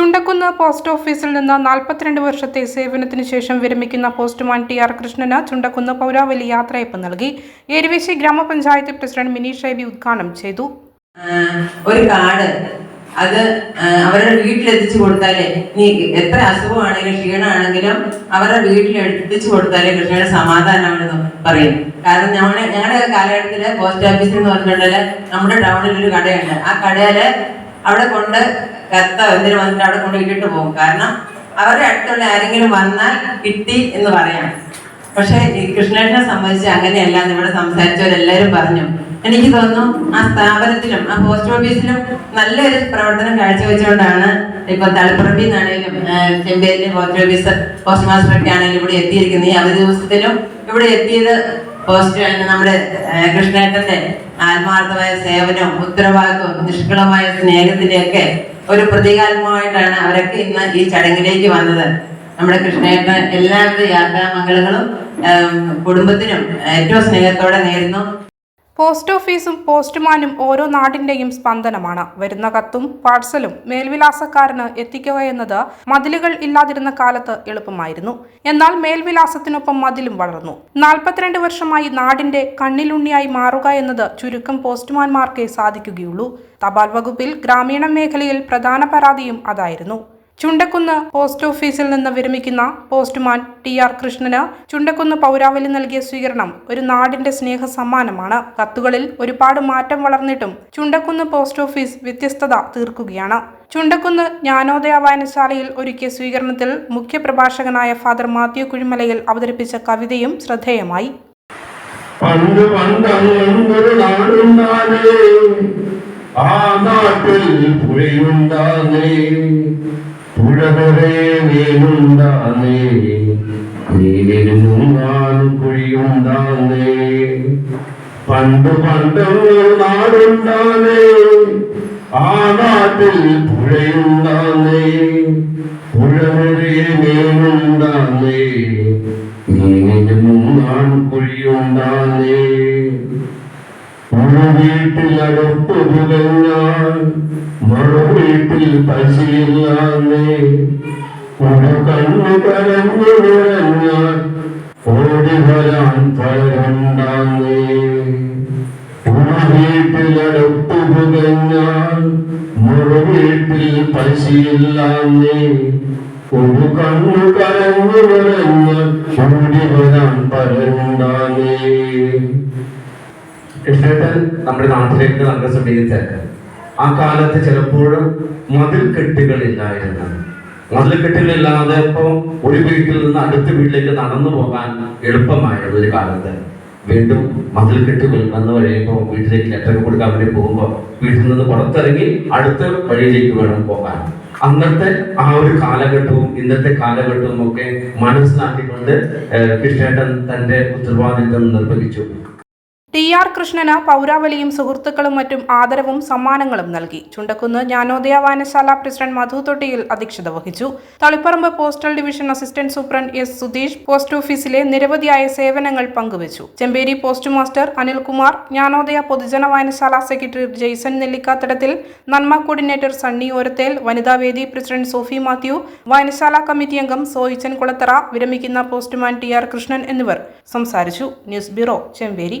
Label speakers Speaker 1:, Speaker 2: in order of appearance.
Speaker 1: Chundakkunnu post ഓഫീസിൽ നിന്ന് നാൽപ്പത്തിരണ്ട് വർഷത്തെ സേവനത്തിന് ശേഷം വിരമിക്കുന്ന പോസ്റ്റ്മാൻ ടി ആർ കൃഷ്ണന് ചുണ്ടക്കുന്ന് പൗരാവലി യാത്രയപ്പ് നൽകി. ഏരുവേശി ഗ്രാമപഞ്ചായത്ത് പ്രസിഡന്റ് മിനി ഷൈബി ഉദ്ഘാടനം ചെയ്തു.
Speaker 2: ഒരു കാർഡ്. അത് അവരുടെ വീട്ടിലെത്തിച്ചു കൊടുത്താലേ നീ എത്ര അസുഖമാണെങ്കിലും ക്ഷീണമാണെങ്കിലും അവരുടെ വീട്ടിൽ എത്തിച്ചു കൊടുത്താലേ കൃഷ്ണയുടെ സമാധാനമാണെന്ന് പറയും. കാരണം ഞങ്ങളുടെ ഞങ്ങളുടെ കാലഘട്ടത്തിൽ പോസ്റ്റ് ഓഫീസിൽ എന്ന് പറഞ്ഞിട്ടുണ്ടെങ്കിൽ നമ്മുടെ ടൗണിൽ ഒരു കടയുണ്ട്. ആ കടയിൽ അവിടെ കൊണ്ട് കത്ത എന്തിനു വന്നിട്ട് അവിടെ കൊണ്ട് ഇട്ടിട്ട് പോകും. കാരണം അവരുടെ അടുത്തുള്ള ആരെങ്കിലും വന്നാൽ കിട്ടി എന്ന് പറയാം. പക്ഷെ കൃഷ്ണേഷനെ സംബന്ധിച്ച് അങ്ങനെയല്ല ഇവിടെ സംസാരിച്ചവരെല്ലാവരും പറഞ്ഞു. എനിക്ക് തോന്നുന്നു ആ സ്ഥാപനത്തിലും ആ പോസ്റ്റ് ഓഫീസിലും നല്ലൊരു പ്രവർത്തനം കാഴ്ചവെച്ചുകൊണ്ടാണ് ഇപ്പൊ തളിപ്പറമ്പിൽ നിന്നാണേലും ചെമ്പേരിലെ പോസ്റ്റ് ഓഫീസർ പോസ്റ്റ് മാസ്റ്റർ ഒക്കെ ആണെങ്കിലും ഇവിടെ എത്തിയിരിക്കുന്നത്. ഈ അവധി ദിവസത്തിലും ഇവിടെ എത്തിയത് പോസ്റ്റ് നമ്മുടെ കൃഷ്ണേട്ടന്റെ ആത്മാർത്ഥമായ സേവനവും ഉത്തരവാദിത്വവും നിഷ്കളമായ സ്നേഹത്തിന്റെയൊക്കെ ഒരു പ്രതീകാത്മകമായിട്ടാണ് അവരൊക്കെ ഇന്ന് ഈ ചടങ്ങിലേക്ക് വന്നത്. നമ്മുടെ കൃഷ്ണേട്ടൻ എല്ലാവിധ യാത്രാമംഗളങ്ങളും കുടുംബത്തിനും ഏറ്റവും സ്നേഹത്തോടെ നേരുന്നു.
Speaker 1: പോസ്റ്റ് ഓഫീസും പോസ്റ്റ്മാനും ഓരോ നാടിന്റെയും സ്പന്ദനമാണ്. വരുന്ന കത്തും പാഴ്സലും മേൽവിലാസക്കാരന് എത്തിക്കുക എന്നത് മതിലുകൾ ഇല്ലാതിരുന്ന കാലത്ത് എളുപ്പമായിരുന്നു. എന്നാൽ മേൽവിലാസത്തിനൊപ്പം മതിലും വളർന്നു. നാൽപ്പത്തിരണ്ട് വർഷമായി നാടിന്റെ കണ്ണിലുണ്ണിയായി മാറുക എന്നത് ചുരുക്കം പോസ്റ്റ്മാൻമാർക്കേ സാധിക്കുകയുള്ളൂ. തപാൽ വകുപ്പിൽ ഗ്രാമീണ മേഖലയിൽ പ്രധാന പരാതിയും അതായിരുന്നു. ചുണ്ടക്കുന്ന് പോസ്റ്റ് ഓഫീസിൽ നിന്ന് വിരമിക്കുന്ന പോസ്റ്റ്മാൻ ടി ആർ കൃഷ്ണന് ചുണ്ടക്കുന്ന് പൗരാവലി നൽകിയ സ്വീകരണം ഒരു നാടിന്റെ സ്നേഹ സമ്മാനമാണ്. കത്തുകളിൽ ഒരുപാട് മാറ്റം വളർന്നിട്ടും ചുണ്ടക്കുന്ന് പോസ്റ്റ് ഓഫീസ് വ്യത്യസ്തത തീർക്കുകയാണ്. ചുണ്ടക്കുന്ന് ജ്ഞാനോദയ വായനശാലയിൽ ഒരുക്കിയ സ്വീകരണത്തിൽ മുഖ്യപ്രഭാഷകനായ ഫാദർ മാത്യു കുഴിമലയിൽ അവതരിപ്പിച്ച കവിതയും ശ്രദ്ധേയമായി.
Speaker 3: ആ നാട്ടിൽ പുഴയുണ്ടാനേ പുഴവരെ മീനുണ്ടാനേ മീനിനും ഞാൻ കുഴിയുണ്ടാനേ പണ്ട് പണ്ടങ്ങൊരു നാടുണ്ടാനേ ആ നാട്ടിൽ പുഴയുണ്ടാനേ പുഴവരെ മീനുണ്ടാനേ മീനിനും നാൻ കുഴിയുണ്ടാനേ ഒരു വീട്ടിലടുപ്പ് പശിയില്ലാന്നേ കണ്ണു കരഞ്ഞു നിറഞ്ഞാൽ ഓടി വരാൻ പലരുണ്ടാന്നേ ഒരു വീട്ടിലടുപ്പ് പുകഞ്ഞാൽ മറു വീട്ടിൽ പശിയില്ലാന്നേ ഒരു
Speaker 4: നമ്മുടെ നാട്ടിലേക്ക് നമ്മുടെ സമയത്ത് ആ കാലത്ത് ചിലപ്പോഴും മതിൽ കെട്ടുകളില്ലായിരുന്നു മതിൽ കെട്ടുകളില്ലാതെ ഇപ്പൊ ഒരു വീട്ടിൽ നിന്ന് അടുത്ത വീട്ടിലേക്ക് നടന്നു പോകാൻ എളുപ്പമായിരുന്നു ഒരു കാലത്ത്. വീണ്ടും മതിൽ കെട്ടുകൾ എന്ന് കഴിയുമ്പോൾ വീട്ടിലേക്ക് ലെറ്റർ കൊടുക്കാൻ വേണ്ടി പോകുമ്പോൾ വീട്ടിൽ നിന്ന് പുറത്തിറങ്ങി അടുത്ത വഴിയിലേക്ക് വേണം പോകാൻ. അന്നത്തെ ആ ഒരു കാലഘട്ടവും ഇന്നത്തെ കാലഘട്ടവും ഒക്കെ മനസ്സിലാക്കിക്കൊണ്ട് കൃഷ്ണേട്ടൻ തന്റെ ഉത്തരവാദിത്വം നിർവഹിച്ചു.
Speaker 1: ടി ആർ കൃഷ്ണന് പൗരാവലിയും സുഹൃത്തുക്കളും മറ്റും ആദരവും സമ്മാനങ്ങളും നൽകി. ചുണ്ടക്കുന്ന് ജ്ഞാനോദയ വായനശാല പ്രസിഡന്റ് മധു തൊട്ടിയിൽ അധ്യക്ഷത വഹിച്ചു. Taliparamba postal division assistant superintendent S Sudheesh post ഓഫീസിലെ നിരവധിയായ സേവനങ്ങൾ പങ്കുവച്ചു. ചെമ്പേരി പോസ്റ്റ് മാസ്റ്റർ അനിൽകുമാർ ജ്ഞാനോദയ പൊതുജന വായനശാല സെക്രട്ടറി ജെയ്സൺ നെല്ലിക്കാത്തടത്തിൽ നന്മ കോർഡിനേറ്റർ സണ്ണി ഓരത്തേൽ വനിതാവേദി പ്രസിഡന്റ് സോഫി മാത്യു വായനശാല കമ്മിറ്റി അംഗം സോയിച്ചൻ കുളത്തറ വിരമിക്കുന്ന പോസ്റ്റ്മാൻ ടി ആർ കൃഷ്ണൻ എന്നിവർ സംസാരിച്ചു. News bureau Chemperi.